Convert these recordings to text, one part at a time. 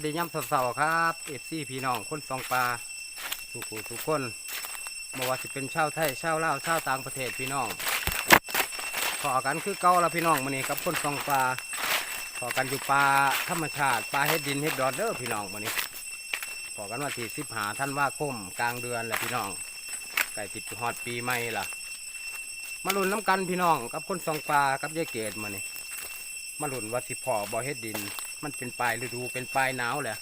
วัสดีย่ำสาวๆครับเอฟซีพี่น้องคนสองปลาทุกผู้ทุกคนบ่ว่าสิเป็นชาวไทยชาวลาวชาวต่างประเทศพี่น้องขอกันคือเก่าละพี่น้องมื้อนี้กับคนสองปลาขอกันอยู่ปลาธรรมชาติปลาเฮ็ดดินเฮ็ดดอนเด้อพี่น้องมื้อนี้ขอกันว่าที่สิบหาท่านว่าคมกลางเดือนแหละพี่น้องใกล้สิบฮอดปีใหม่ล่ะ มาลุนน้ำกันพี่น้องกับคนสองปลากับยายเกดมื้อนี้มาลุนว่าสิพอบ่เฮ็ดดิน มันเป็นปลายฤดูเป็นปลายหนาวแหละ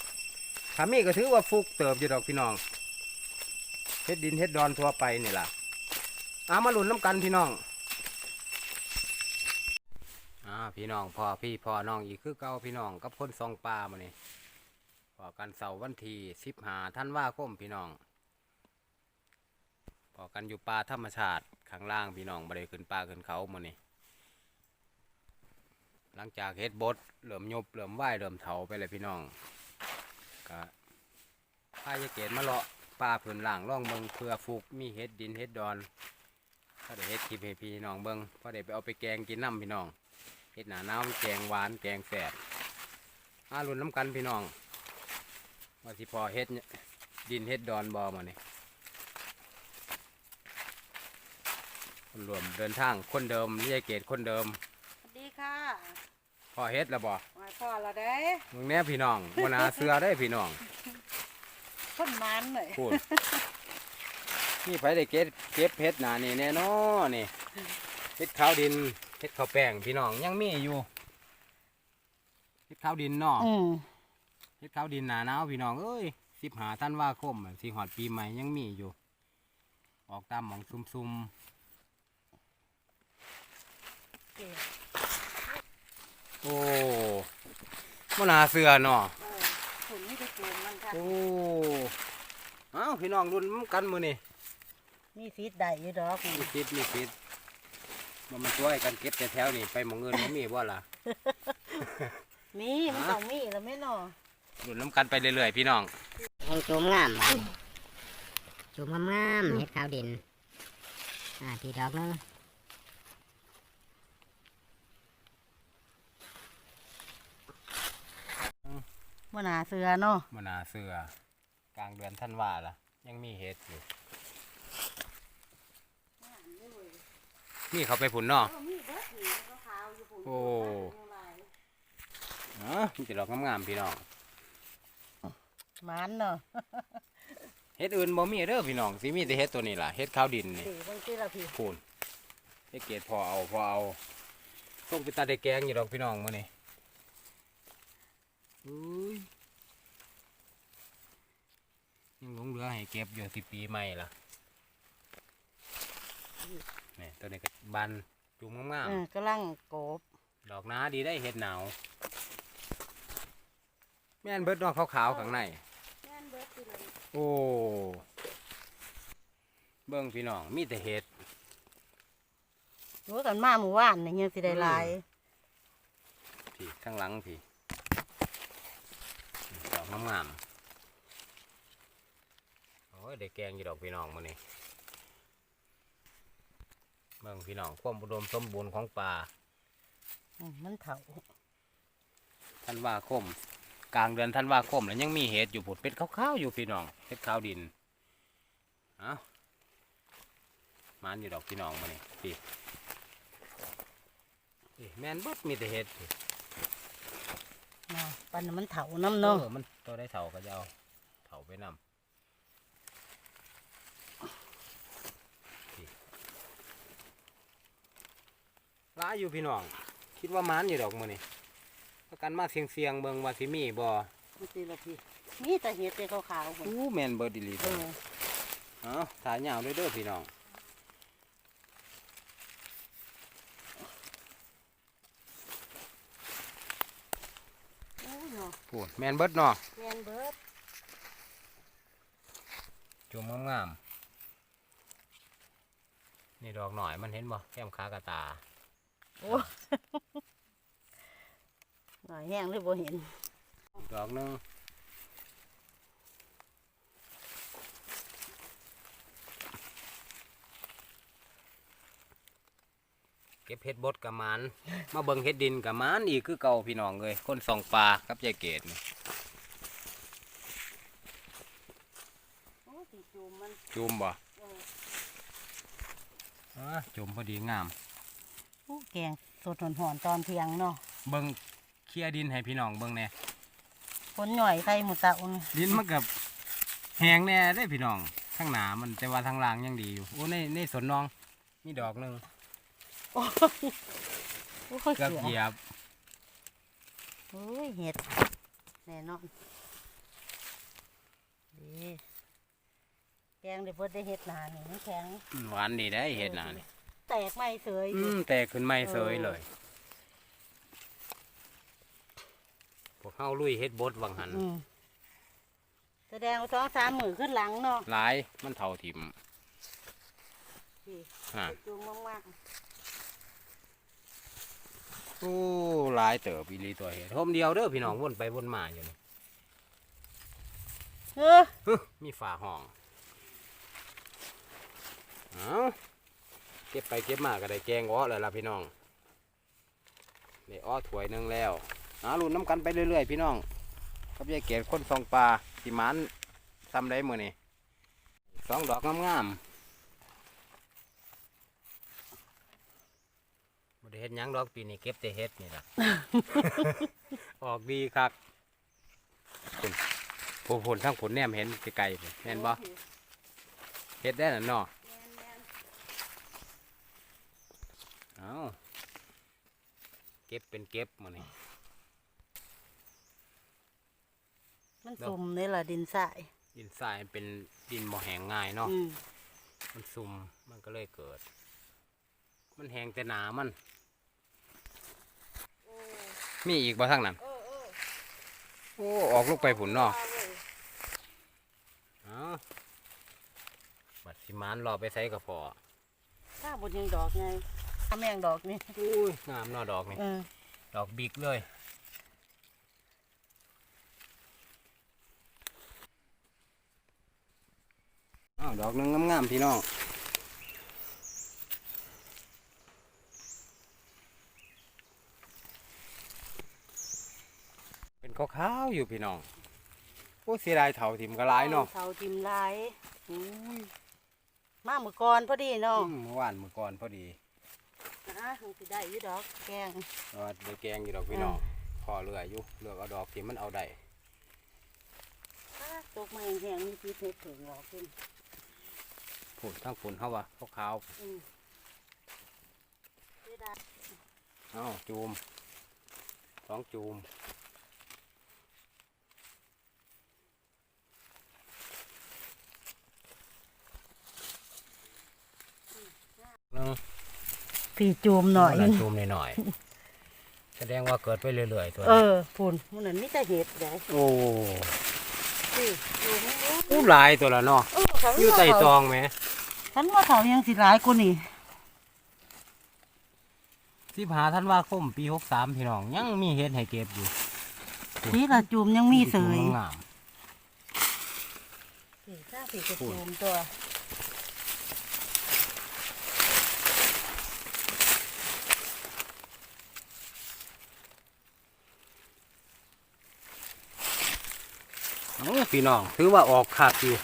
ถ้ามีก็ถือว่าฟุกเติบอยู่ดอกพี่น้องเฮ็ดดินเฮ็ดดอนทั่วไปนี่ล่ะเอามาหลุนน้ำกันพี่น้องอ่าพี่น้องพ่อพี่พ่อน้องอีกคือเก่าพี่น้องกับคนซองปลามานี่พอกันเสาร์วันที่สิบหาท่านว่าคมพี่น้องพอกันอยู่ป่าธรรมชาติข้างล่างพี่น้องบ่ได้ขึ้นป่าขึ้นเขามานี่ หลังจากเฮ็ดบดเหลื่อมยบเหลื่อมไหวเหลื่อมเถาไปเลยพี่น้องก็พายเกตมาเลาะป่าผืนหลังร่องเบิงเพื่อฟูกมีเฮ็ดดินเฮ็ดดอนก็ได้เฮ็ดคลิปให้พี่น้องเบิงพอได้ไปเอาไปแกงกินน้ำพี่น้องเฮ็ดหนาหนาวแกงหวานแกงแสบอารุนน้ำกันพี่น้องว่าสิพอเฮ็ดดินเฮ็ดดอนบอมาเนี่ยรวมเดินทางคนเดิมนี่ยเกตคนเดิม พอเฮ็ดแล้วบ่มาพ่อเราได้มึงแน่พี่น้องวนาเสือได้พี่น้องคนมันหน่อยพูดนี่ไผได้เก็บเก็บเฮ็ดหนานี่แน่นอนี่เฮ็ดข้าวดินเฮ็ดข้าวแป้งพี่น้องยังมีอยู่เฮ็ดข้าวดินเนาะอืมเฮ็ดข้าวดินหนาหนาวพี่น้องเอ้ยสิบหาท่านว่าคมสิหอดปีใหม่ยังมีอยู่ ออกตามหมองซุ่มๆ โอ้มนาเสือเนาะเออผลนี่จะเกินมันค่ะ โอ้เอ้าพี่น้องรุ่นกันมือนี่นี่ฟีดได้อยู่ดอกมีฟิตมีฟิตมันมันช่วยกันเก็บแต่แถวนี่ไปหมองเงินมันมีบ่ล่ะ มีมันต้องมีแล้วแม่นอรุ่นน้ำกันไปเรื่อยๆพี่น้อง แห้งจุ่มงามบาดจุ่มงามๆเห็ดขาวดิน อ่าทีดอกหนึง มันหนาเสือเนาะมนาเสือกลางเดือนท่านว่าล่ะ ยังมีเห็ดอยู่นี่เขาไปผุนเนาะ มีเบิดนี่ขาวๆอยู่พุ่นโอ้ เนาะมีแต่ดอกงามๆพี่น้องมันเนาะเห็ดอื่นบ่มีเด้อพี่น้องสิมีแต่เห็ดตัวนี้ล่ะเห็ดข้าวดินนี่สีบางทีละพี่ พูนเฮ็ดเกตพอเอาพอเอาต้องไปตาได้แกงอยู่ดอกพี่น้องมื้อนี้ อุ้ยยังหลงเหลือให้เก็บอยู่สิปีใหม่ล่ะนี่ตัวนี้ก็บานจุ่มงามเออกำลังโกบๆดอกน้าดีได้เห็ดหนาวแม่นเบิดดอกขาวๆข้างในแม่นเบิดสิเลยโอ้เบิ่งพี่น้องมีแต่เห็ดรู้กันมาหมู่บ้านนี่ยังสิได้หลายพี่ข้างหลังพี่ด อกงามๆโอ้ยได้แกงอยู่ดอกพี่น้องมื้อนี้เบิ่งพี่น้องความอุดมสมบูรณ์ของป่าอืมมันเถาท่านว่าคม กลางเดือนท่านว่าคมแล้วยังมีเห็ดอยู่ผุดเป็ดขาวๆอยู่พี่น้องเห็ดขาวดินเอ้ามันอยู่ดอกพี่น้องมื้อนี้พี่พี่แม่นเบิดมีแต่เห็ดพี่ เนาะปันนั้นมันเถาน้ำเนาะออมันตัวได้เถาก็จะเอาเถาไปนำร้ายอยู่พี่น้อง คิดว่ามันอยู่ดอกมือนี่ประกันมาเสียงเสียงๆเบิงว่าสิมีบ่บางทีละพี่มีแต่เห็ดแต่ขาวๆพุ่นอู้แมนเบิร์ดอีหลีเออ เอ้าถ่ายยาวเลยเด้อพี่น้อง โอ้ยเนาะพูดแมนเบิร์ดเนาะแม่นเบิดจุ่มงามๆนี่ดอกหน่อยมันเห็นบ่แก้มขากระตาโอ้หน่อยแห้งเลยบ่เห็น ดอกหนึง เก็บเห็ดบดกับมันมาเบิ่งเห็ดดินกับมันอีกคือเก่าพี่น้องเลยคนส่องปลาครับยายเกดจุ่มบ่จุ่มพอดีงามแกงสดหอนตอนเพียงเนาะเบิ่งเคลียดินให้พี่น้องเบิ่งเนี่ยคนหน่อยใส่หมูตะอุ่นดินมันกับแหงแน่ได้พี่น้องข้างหนามันแต่ว่าทางล่างยังดีอยู่โอ้ในในสวนน้องมีดอกหนึ่ง โอ้ยโอ้ยเกือบเสือเหยียบโอ้ยเห็ดแน่นอนดีแกงเดี๋ยวเพิ่นได้เห็ดหนานี่มันแข็งหวานดีได้เห็ดหนานี่แตกไม่เสยออืยู่มแต่ขึ้นไม่เสยเลยพวกเขาลุยเฮ็ดบดวังหันอืมแสดงว่าสองสามมือขึ้นหลังเนาะหลายมันเท่าถิ่มนี่ฮะจุงมาก โอ้หลายเติบอีหลีตัวเห็ดโฮมเดียวเด้อพี่น้องวนไปวนมาอยู่นี่ๆเออฮึมีฝาห้องเอาเก็บไปเก็บมาก็ได้แกงอ้อแล้วล่ะพี่น้องได้อ้อถ้วยหนึงแล้วหาลุ้นน้ำกันไปเรื่อยๆพี่น้องกับยายเกศคนสองปลาสิหมันซ้ำได้มือนี่สองดอกงามๆบ่ได้ เฮ็ดหยังดอกปีนี้เก็บแต่เฮ็ดนี่ล่ะ ออกดีคักคุณผู้ผลทั้งผลแนมเห็นไกลๆพุ่นแม่นบ่เฮ็ดได้น่ะเนาะเอาเก็บเป็นเก็บมื้อนี้มันสุ่มนี่แหละดินทรายดินทรายมันเป็นดินบ่แห้งง่ายเนาะอืมมันซุ่มมันก็เลยเกิด มันแห้งแต่หนามัน มีอีกบ่ทั้งนั้นเออเออโอ้ ออกลูกไปผุนเนาะเอาบัดสิมานรอไปใส่กระพอถ้าบนยังดอกไงถ้าแมงดอกนี่อุ้ยงามเนาะดอกนี่ เออดอกบิ๊กเลย อ้าวดอกหนึงงามๆพี่น้อง เป็น ขาวๆอยู่พี่น้องโอ้เสียดายเถาถิ่มกระไรเนาะเสาทิมลายอุ้ยมาเมื่อก่อนพอดีเนาะอืมเมื่อวานเมื่อก่อนพอดีนะคงสิได้อยี่ดอกแกงว่าได้แกงอยู่ดอกพี่น้องพอเรืออยู่เลือกเอาดอกที่มันเอาได้อ่าตกมาแห้งๆมีปีเผ็ดถึงออกขึ้นผุนทั้งผุนเขาว่าขาวอืมเสียดายๆเอ้าจูมสองจูม นึ่งพี่จูมหน่อยนั่นจูมหน่อยๆแสดงว่าเกิดไปเรื่อยๆตัวเอนี้อพุ่นมันนั่นมีแต่เห็ดได้โอ้พี่จูมอู้หลายตัวละเนาะเออเขาอยู่ใต้ตองไหมฉันว่าเขายังสิร้ายกว่านี่สิบหาธันวาคมปีหกสามพี่น้อง ยังมีเฮ็ดให้เก็บอยู่พี่ละจูมยังมีเสยงามพี่ถ้าพี่จะจูมตัว พี่น้อง ถือว่าออกขาดอยู่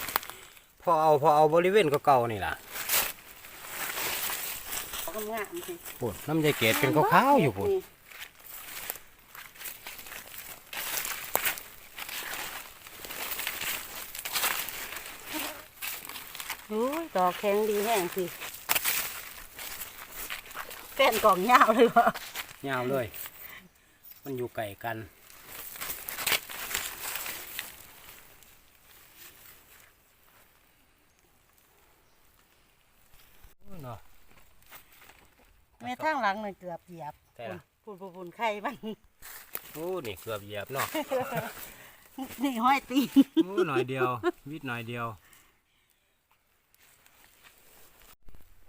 พอเอาพอเอาบริเวณก็เก่าๆนี่ล่ะเขาก็งามสิปุ่นน้ำยายเกดเป็นขาวๆอยู่ปุ่นโอ้ยดอกแข็งดีแห้งสิแป้นกล่องยาวเลยวะยาวเลย มันอยู่ไก่กันโอ้ยเนาะ แม่ทางหลังน่ะเกือบเหยียบใช่ล่ะ ปุ่นปุ่นปุ่นไข่มัน โอ้นี่เกือบเหยียบเนาะ นี่ห้อยตีนโอ้หน่อยเดียว วิดหน่อยเดียว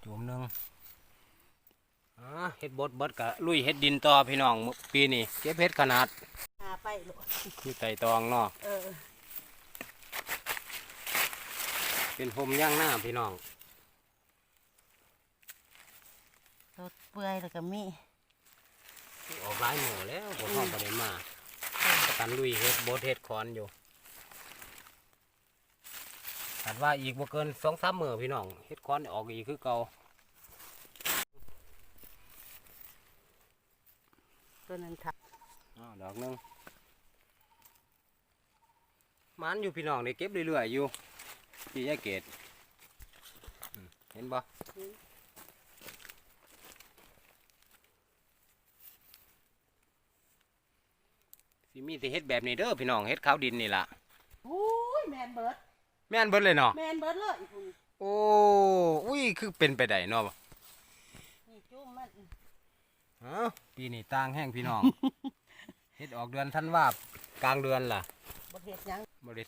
จุ่มหนึ่งอ่าเฮ็ดบดเบดกะลุยเฮ็ดดินต่อพี่น้องมื้อปีนี้เก็บเฮ็ดขนาดหาไปหลดอยู่ไต่ตองเนาะเออเป็นพรมย่างหน้าพี่น้อง รถเปื่อยแล้วก็มีออกหลายหมู่แล้วบ่ท้องประเด็นมาประกันลุยเฮ็ดบดเฮ็ดคอนอยู่คาดว่าอีกบ่เกินสองสามมื้อพี่น้องเฮ็ดคอนออกอีกคือเก่าตัวนั้นทับอ้าวดอกหนึงมันอยู่พี่น้องได้เก็บเรื่อยๆอยู่พี่ยายเกดอืมเห็นบ่ สิมีแต่เฮ็ดแบบนี้เด้อพี่น้องเฮ็ดขาวดินนี่ล่ะอุ้ยแมนเบิร์ดแม่นเบิดเลยเนาะแมนเบิร์ดเลยพุ่นโอ้อุ้ยคือเป็นไปได้เนาะนี่จุ่มมันเอ้าปีนี้ต่างแห้งพี่น้อง เฮ็ดออกเดือนธันวากลางเดือนล่ะบ่เฮ็ดหยังบริ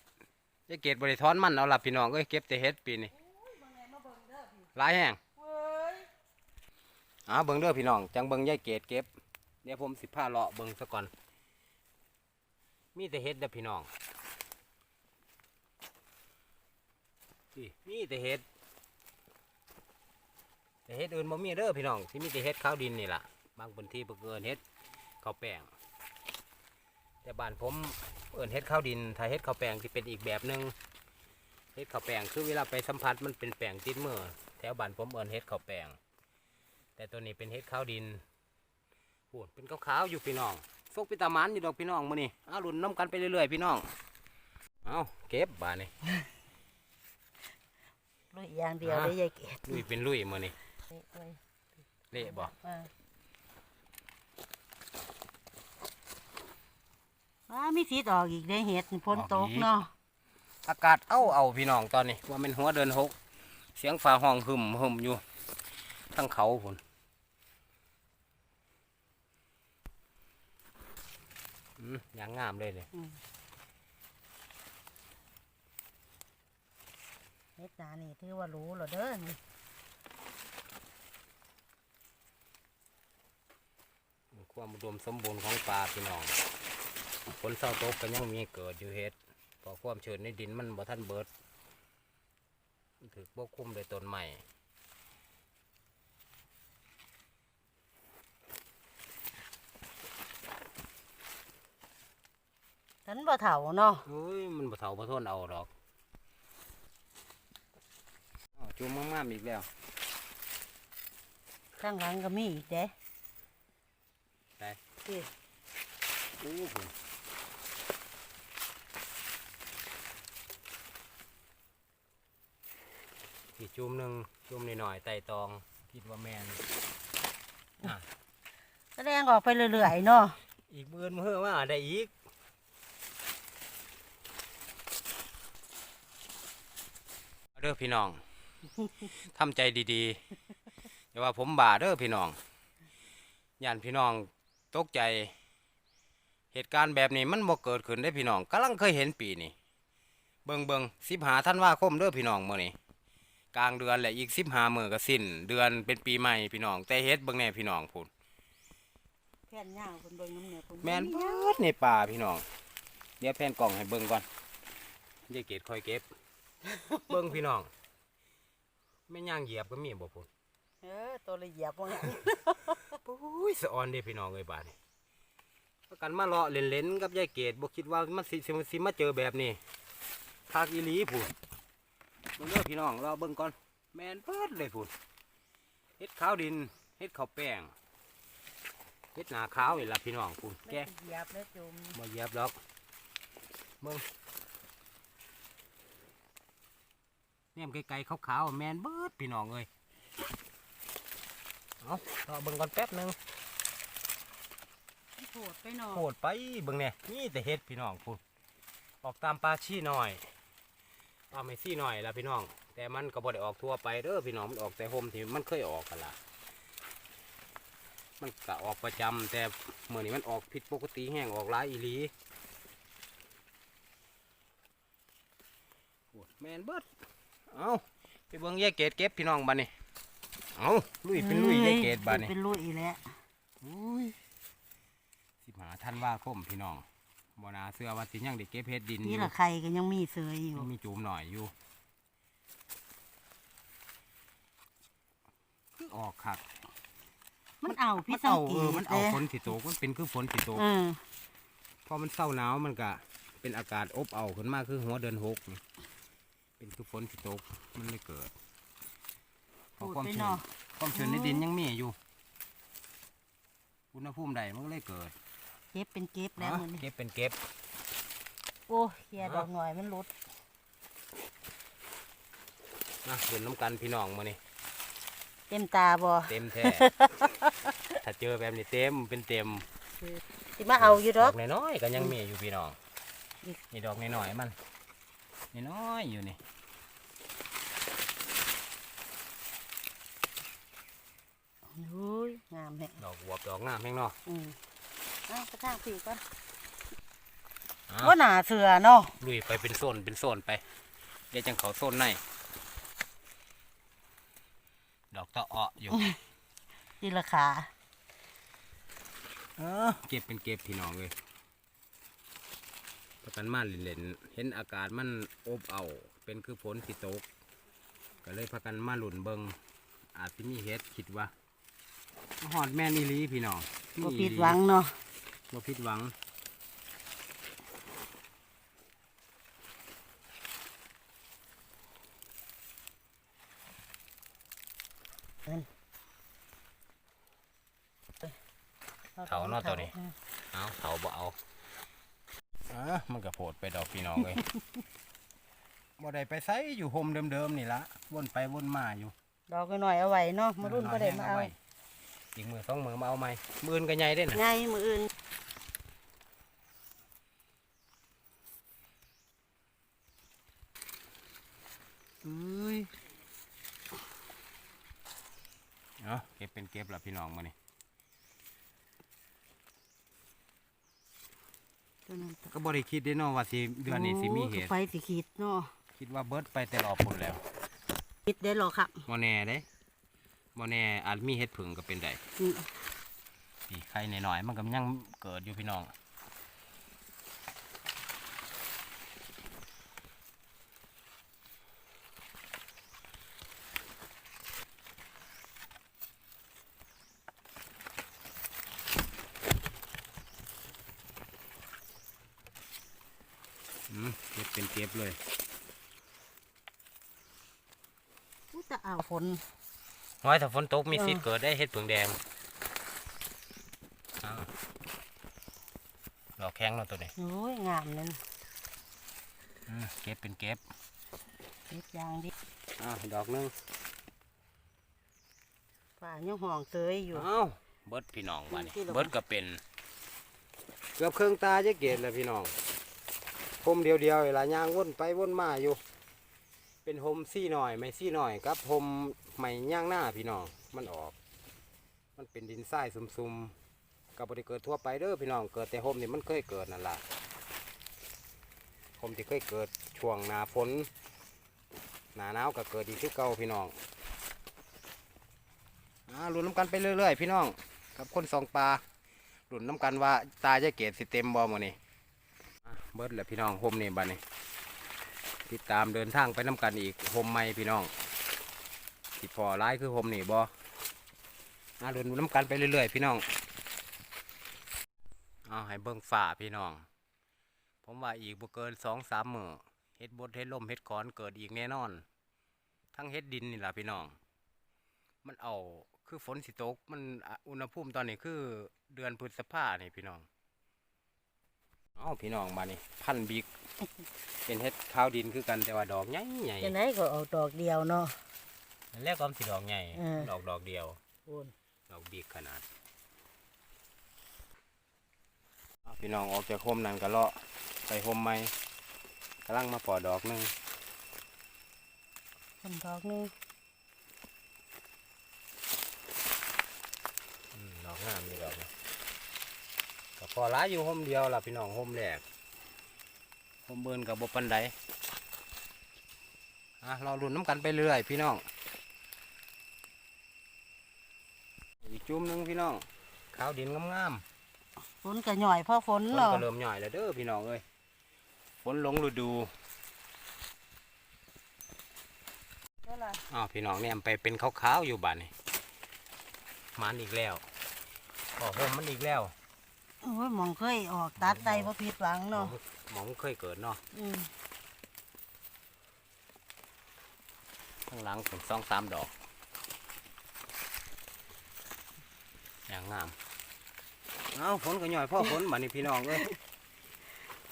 ยายเกดบริทอนมันเอาล่ะพี่น้องเอ้ยเก็บแต่เฮ็ดปีนี้เบิ่งแม่มาเบิ่งเด้อพี่หลายแห้งเว้ยอ้าเบิ่งเด้อพี่น้องจังเบิ่งยายเกดเก็บเดี๋ยวผมสิพาเลาะเบิ่งซะก่อน มีแต่เฮ็ดเด้อพี่น้องนี่มีแต่เฮ็ดแต่เฮ็ดอื่นบ่มีเด้อพี่น้องที่มีแต่เฮ็ดข้าวดินนี่ล่ะ บางพื้นที่เพิ่นเอิ้นเฮ็ดข้าวแป้งแต่บ้านผมเอิ้นเฮ็ดข้าวดิน ถ้าเฮ็ดข้าวแป้งที่เป็นอีกแบบหนึงเฮ็ดข้าวแป้งคือเวลาไปสัมผัสมันเป็นแป้งติดมือแถวบ้านผมเอิ้นเฮ็ดข้าวแป้งแต่ตัวนี้เป็นเฮ็ดข้าวดินพูดเป็นขาวๆอยู่พี่น้อง ฟกพิตามันอยู่ดอกพี่น้องมื้อนี้เอารุ่นน้ำกันไปเรื่อยๆพี่น้อง เอาเก็บบาดนี่ลุยอย่างเดียวอะเลยยายเกดลุยเป็นลุยมื้อนี้นี่เว้ยเละบ่อ่าว้ามีสีดออกอีกได้เห็ดฝนตกเนาะอากาศเอาเอาพี่น้องตอนนี้ว่ามันหัวเดินหก เสียงฟ้าห้องหึมหึมอยู่ทั้งเขาพุ่นอืมอ ย่างงามเลยเลยเฮ็ดนานี่ถือว่ารู้แล้วเด้อนี่ความอุดมสมบูรณ์ของปลาพี่น้องฝนเศร้าตกก็ยังมีเกิดอยู่เฮ็ดเพอความชื้นในดินมันบ่ทันเบิดมันถือปกคลุมโดวยต้นใหม่ ฉันบ่เฒ่าเนาะเฮ้ยมันบ่เฒ่าบ่ทนเอาดอกอ้าวจุ่มมากๆอีกแล้วข้างหลังก็มีอีกเด้ไปนี่อู้หูอีกจุ่มหนึ่งจุ่มนิดหน่อยๆไต่ตองคิดว่าแมนอะแสดงออกไปเรื่อยๆเนาะอีกเบือนมือว่าได้อีกเอาเด้อพี่น้องทำใจดีๆอย่าว่าผมบ่าเด้อพี่น้องย่านพี่น้องตกใจ เหตุการณ์แบบนี้มันบ่เกิดขึ้นได้พี่น้องกำลังเคยเห็นปีนี้เบิงเบิงสิบหาท่านว่าคมเด้อพี่น้องมื้อนี้กลางเดือนแหละอีกสิบหามื้อก็สิ้น เดือนเป็นปีใหม่พี่น้อง แต่เฮ็ดเบิ่งแน่พี่น้องพูดแผ่นยาวเพิ่นเบิ่งน้ำเนี่ยเพิ่นแมนเบิดในป่าพี่น้อง เดี๋ยวแพนกล่องให้เบิ่งก่อนยายเกดคอยเก็บ เบิ่งพี่น้องแม่นย่างเหยียบก็มีบ่พุ่นเออตัวละเหยียบว่างั้นปุ้ยสะออนเด้พี่น้องเอ้ยบาดนี้ประกันมาเลาะเล่นๆกับยายเกดบ่คิดว่ามันสิสิสิมาเจอแบบนี้คากอีหลีพุ่นเบิ่งเด้อพี่น้องรอเบิ่งก่อนแมนเบิดเลยพุ่นเฮ็ดขาวดินเฮ็ดข้าวแป้งเฮ็ดหนาขาวนี่ล่ะพี่น้องพุ่นไม่แกสิเหยียบแล้วจุ่มมาเหยียบดอกมึง เนี่ยมไกลๆขาวๆแมนเบิดพี่น้องเอ้ยเอารอเบิ่งก่อนแป๊บหนึงโผดไปหน่อยโหดไปเบิ่งเนี่ยนี่แต่เฮ็ดพี่น้องพูดออกตามปลาชี้หน่อยเอาไม่ซี่หน่อยละพี่น้อง แต่มันก็บ่ได้ออกทั่วไปเด้อพี่น้องมันออกแต่โฮมที่มันเคยออกกันละมันก็ออกประจำแต่เมื่อนี้มันออกผิดปกติแห้งออกหลายอีหลีโอ้ยแมนเบิด เอาไปเบิ่งแยกเกตเก็บพี่น้องบ้านนี่เอาลุยเป็นลุยแยกเกตบ้านนี่เป็นลุยอีแล้วอุ้ยสิบหาท่านว่าคมพี่น้องบ่นาเสื้อว่าสิยังได้เก็บเฮ็ดดินอนี่ยู่ละไข่ก็ยังมีเสยอยู่มีจูมหน่อยอยู่คือออกครับมันเอาพี่มันสังเอาเกเออตมันเอาด้ฝนสิตกมันเป็นคือฝนสิตกเออพอมันเศร้าหนาวมันก็เป็นอากาศอบเอาขึ้นมาคือหัวเดินหกนี่ เป็นคือฝนที่ตกมันเลยเกิดเพพูราะดความไปชื้นเนาะความชื้นในดินยังมีอยู่อุณหภูมิใดมันก็เลยเกิด เก็บเป็นเก็บแล้วอะมันนี่เก็บเป็นเก็บ โอ้เฮียดอกหน่อยมันหลุดนะเดินน้ำกันพี่น้องมานี่เต็มตาบ่เต็มแท้ถ้าเจอแบบนี้เต็มเป็นเต็มสิมาเอาอยู่ดอกน้อยๆก็ยังมีอยู่พี่น้องอีกนี่ดอกน้อยๆมัน น้อยๆอยู่นี่อุ้ยงามแฮะดอกบวบดอกงามแห้งเนาะอืมเอากระทางปีกก่อนอะว่าหนาเสือเนาะลุยไปเป็นโซนเป็นโซนไป เดี๋ยวจังเขาโซนในดอกตะเอะอยู่ทีละขาเออเก็บเป็นเก็บพี่น้องเลย ประกันมาเล่นๆเห็นอากาศมันอบเอาวเป็นคือฝนสิตก ก็เลยพากันมาหลุนเบิงอาจจะมีเฮ็ดคิดว่าหอดแม่นอีหลีพี่น้องมีบ่อีผิดลีหวังเนาะบ่ผิดหวังเขาเนาะตัวนี้ เอาเขาบ่เอา อะมันก็โผดไปดอกพี่น้องเลยบ่ได้ไปไสอยู่โฮมเดิมๆนี่ละวนไปวนมาอยู่ดอกหน่อยๆเอาไว้เนาะมารุ่นก็ได้มาเอาไว้อีกมือสองมือมาเอาไหมมืออื่นก็ใหญ่ได้น่ะไงมืออื่นเอ้ยเนาะเก็บเป็นเก็บละพี่น้องมานี่ ตัวนั้นก็บ่ได้คิดได้เนาะว่าสิเดือนนี้สิมีเหตุ โอ้ไฟสิขีดเนาะคิดว่าเบิดไปแต่รอบพุ่นแล้วคิดได้หรอครับบ่แน่เด้บ่แน่อาจมีเห็ดผึ่งก็เป็นได้อืมพี่ไข่หน่อยๆมันก็ยังเกิดอยู่พี่น้อง อืมเก็บ เป็นเก็บเลยอู้จะเอาฝนน้อยถ้าฝนตกมีเออสิทธิ์เกิดได้เห็ดผึ่งแดงอ้าวดอกแข็งเนาะตัวนี้โอ้ยงามนั่นอืมเก็บเป็นเก็บเก็บยางดิอ้าวดอกหนึงฝ่ายังห่องเตยอยู่อ้าวเบิดพี่น้องบ้านี้ที่เราเบิดก็เป็น เกือบเครื่องตาจะเกตแล้วพี่น้อง โฮมเดียวเดียวๆเวลายางวนไปวนมาอยู่ เป็นโฮมซี่หน่อยไม่ซี่หน่อยครับโฮมไม่ย่างหน้าพี่น้องมันออก มันเป็นดินทรายซุมๆกับบริเกิดทั่วไปเด้อพี่น้องเกิดแต่โฮมนี่มันเคยเกิดนั่นแหละโฮมที่เคยเกิดช่วงหนาฝนหนาหนาวก็เกิดอีกคือเก่าพี่น้องอ่าลุ้นน้ำกันไปเรื่อยๆ พี่น้องกับคนสองปลาลุ้นน้ำกันว่าตาจะเกตสิเต็มบ่หมดนี่ เบิดแหล้วพี่น้องโฮมนี่บัดนี้ติดตามเดินทางไปน้ำกันอีกโฮมใหม่พี่น้องที่พอร้ายคือโฮมนี่บ่อ่าลุ้นน้ำกันไปเรื่อยๆพี่น้องเอาให้เบิ่งฝ่าพี่น้อง ผมว่าอีกบ่เกินสองสามมือเฮ็ดบดเฮ็ดลมเฮ็ดขอนเกิดอีกแน่นอน ทั้งเฮ็ดดินนี่แหละพี่น้อง มันเอาคือฝนสิตก มันอุณหภูมิตอนนี้คือเดือนพฤษภานี่พี่น้อง เอ้าพี่น้องมานี่พันบิกเป็นเฮ็ดข้าวดินคือกันแต่ว่าดอกใหญ่ใหญ่จะไหนก็เอาดอกเดียวเนาะแล้วก็มันสิดอกใหญ่เออดอกดอกเดียวโอ้นดอกบิกขนาดเอาพี่น้องออกจากโฮมนั่นก็เลาะไปโฮมใหม่กำลังมาปอดอกหนึงคนดอกหนึงอืมดอกงามนี่ดอกนะก็ พอร้ายอยู่โฮมเดียวล่ะพี่น้องโฮมแรกโฮมเบิร์นกับบปันไดอะเราลุ้นน้ำกันไปเรื่อยพี่น้องอีกจุ่มหนึงพี่น้องข้าวดินงามฝนก็หน่อยเพราะฝนๆฝนเนาะก็เริ่มหน่อยแล้วเด้อพี่น้องเอ้ยฝนหลงฤดูเท่าไหร่อ้าวพี่น้องเนี่ยไปเป็นขาวๆอยู่บ้านนี่มันอีกแล้วขอโฮมมันอีกแล้ว โอ้ยหมองเคยออกตัดได้บ่ผิดหวังหมอเนาะงหมองเคยเกิดเนาะอืมข้างหลังเป็นสองสามดอก อย่างงาม เอาฝนก็ย่อยพ่อฝนมานี่พี่น้องเอ้ย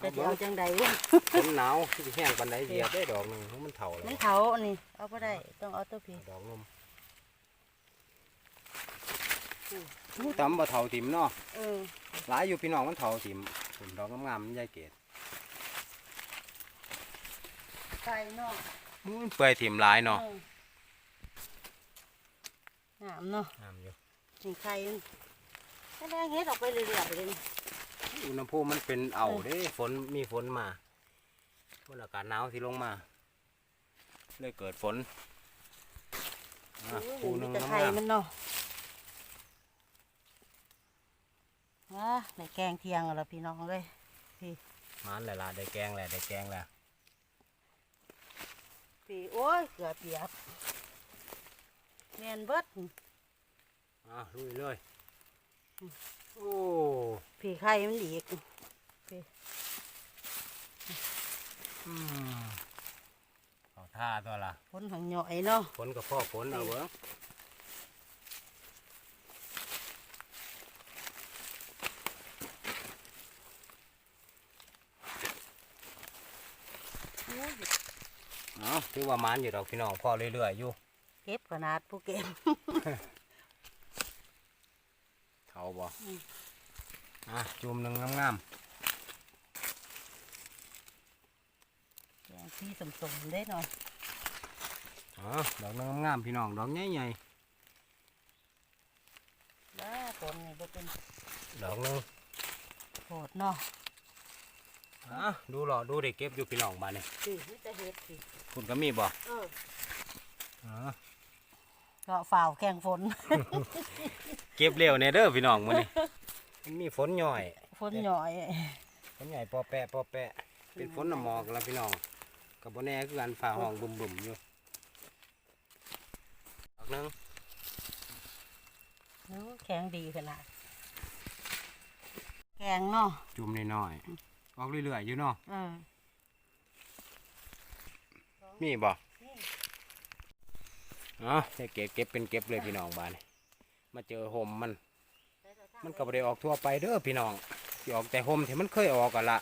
จะสิเอาจังใดวะฝนหนาวที่แห้งปันไดเหยียบได้ดอกหนึ่งเพราะมันเถ่าเลยมันเถาอันนี้เอาบ่ได้ ต้องเอาตัวพี่ดอกนม อู้ตำบ่เถ่าติ่มเนาะเออหลายอยู่พี่น้องมันเถ่าติ่มผมดอกงามๆมันใหญ่เกศไก่เนาะอู้มันเปื่อยติ่มหลายเนาะเอองามเนาะงามอยู่นี่ไข่มันแค่แดงเฮ็ดออกไปเรื่อยๆเลยนี่อุณหภูมิมันเป็นเอาเด้ฝนมีฝนมาฝนอากาศหนาวที่ลงมา เลยเกิดฝนอะโอ้ยปูหนึงมีแต่งาไข่มมันเนาะ อะในแกงเทียงเอาละพี่น้องเลยๆมันแหละล่ะได้แกงแหละได้แกงแหละพี่โอ้ยเกือบเปียบแม่นเบิดอะลุยเลยโอ้พี่ไข่มันอีกอืมเอาท่าตัวละฝนหังหน่อยเนาะฝนกับพ่อฝนเอาเบิ้ง โอ้ย เอา ถือว่ามันอยู่ดอกพี่น้องพ่อเรื่อยๆอยู่เก็บขนาดผู้เก็บเท่าบ่อืมอะจุ่มหนึ่งงามแกงพี่สมๆได้หน่อยๆอ๋อดอกหนึงงามๆพี่น้องดอกใหญ่แล้วฝนนี่บ่เป็นๆดอกหนึงโหดเนาะ อะดูหรอดูเด็กเก็บอยู่พี่น้องบ้านนี่สิมีแต่เฮ็ดสิคุณก็มีบ่เอออ๋อก็ฝ่าวแข่งฝน เก็บเร็วเนี่ยเด้อพี่น้องมื้อนี้มันมีฝนย่อย ฝนหน่อยฝนใหญ่ปอแปะปอแปะ เป็นฝนน้ำหมอกแล้วพี่น้องกับบ่แน่คือกันฝ่าห้องบุ่มๆอยู่ดอกหนึงโอ้แข็งดีขนาดแกงเนาะจุ่มน้อยๆ ออกเรื่อยๆอยู่เนาะเออมีบ่นี่อ๋อจะเก็บเก็บเป็นเก็บเลยพี่น้องบ้านนี่มาเจอห่มมัน มันก็บ่ได้ออกทั่วไปเด้อพี่น้องสิออกแต่ห่มที่มันเคยออกกันละ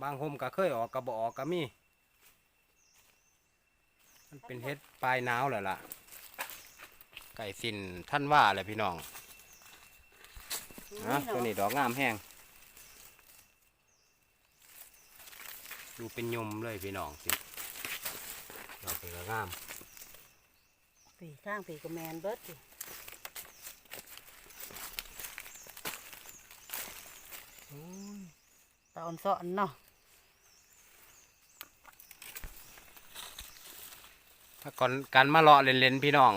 บางห่มก็เคยออกก็บ่ออกก็มี มันเป็นเฮ็ดปลายหนาวแล้วล่ะ ไก่สินท่านว่าเลยพี่น้องนะตัวนี้ดอกงามแห้ง ดูเป็นยมเลยพี่น้องสิดอกเป็นก็งามปีข้างปีก็แมนเบิดสิตอนสอนเนาะถ้าก่อนการมาเลาะเล่นๆพี่น้อง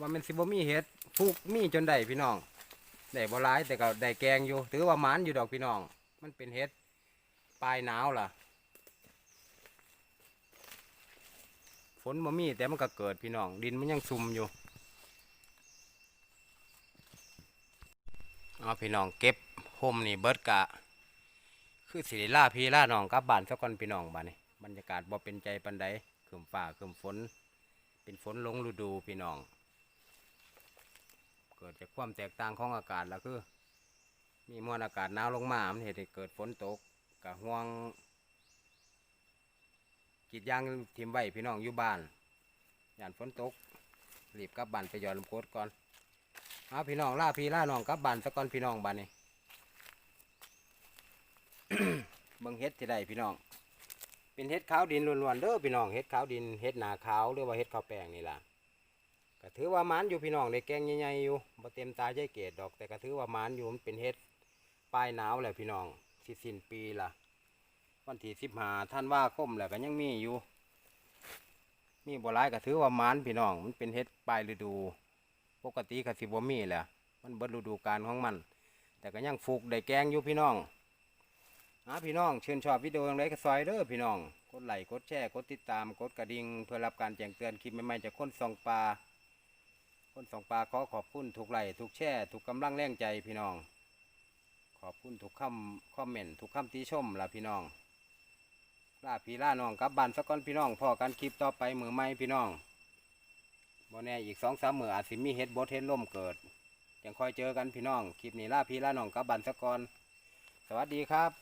ว่ามันสิบ่มีเห็ดฟูกมีจนได้พี่น้องได้บ่ร้ายแต่ก็ได้แกงอยู่ ถือว่าหมันอยู่ดอกพี่น้อง มันเป็นเห็ดปลายหนาวล่ะ ฝนบ่มีแต่มันก็เกิดพี่น้อง ดินมันยังซุ่มอยู่เอาพี่น้องเก็บห่มนี่เบิร์ดกะ คือสิริล่าพี่ล่าน้องกลับบ้านสักก่อนพี่น้องบ้านนี้บรรยากาศบ่เป็นใจปันใดคืมฟ้าคืมฝน เป็นฝนลงฤดูพี่น้อง เกิดจากความแตกต่างของอากาศแล้วคือ มีมวลอากาศหนาวลงมามันเหตุให้เกิดฝนตกกะห่วงกีดยางทิมไว้พี่น้องอยู่บ้านย่านฝนตกรีบกลับบ้านไปหย่อดลมโคดก่อนเอาพี่น้องล่าพี่ล่าน้องกลับบ้านสักก่อนพี่น้องบ้านนี้เบิ่งเฮ็ดที่ใดพี่น้อง เป็นเฮ็ดขาวดินล้วนๆเด้อพี่น้องเฮ็ดขาวดินเฮ็ดหนาขาวหรือว่าเฮ็ดข้าวแป้งนี่ล่ะก็ถือว่ามันอยู่พี่น้องในแกงใหญ่ๆอยู่บ่เต็มตาใจเกตดอกแต่ก็ถือว่ามันอยู่มันเป็นเฮ็ด ปลายหนาวแหละพี่น้องสิสิ้นปีละวันที่สิบห้าท่านว่าคมแหละก็ยังมีอยู่ มีบ่หลายก็ถือว่ามันพี่น้อง มันเป็นเฮ็ดปลายฤดู ปกติก็สิบ่มีแหละมันเบิดฤดูกาลของมัน แต่ก็ยังฟูกได้แกงอยู่พี่น้องอ่าพี่น้องเชิญชอบวิดีโออย่างไรก็ซอยเด้อพี่น้อง กดไลค์กดแชร์กดติดตามกดกระดิ่งเพื่อรับการแจ้งเตือนคลิปใหม่ๆจากคนส่องปลาคนส่องปลาขอขอบคุณทุกไลค์ทุกแชร์ทุกกำลังแรงใจพี่น้อง ขอบคุณทุกคำคอมเมนต์ทุกคำติชมล่ะพี่น้องลาพี่ล่าน้องกลับบ้านสักก้อนพี่น้องพอกันคลิปต่อไปมือไม่พี่น้องบ่แน่อีกสองสามมืออาจสิมีเฮ็ดบดเฮ็ดล่มเกิดยังคอยเจอกันพี่น้อง คลิปนี้ล่าพี่ล่าน้องกลับบ้านสักก้อน สวัสดีครับ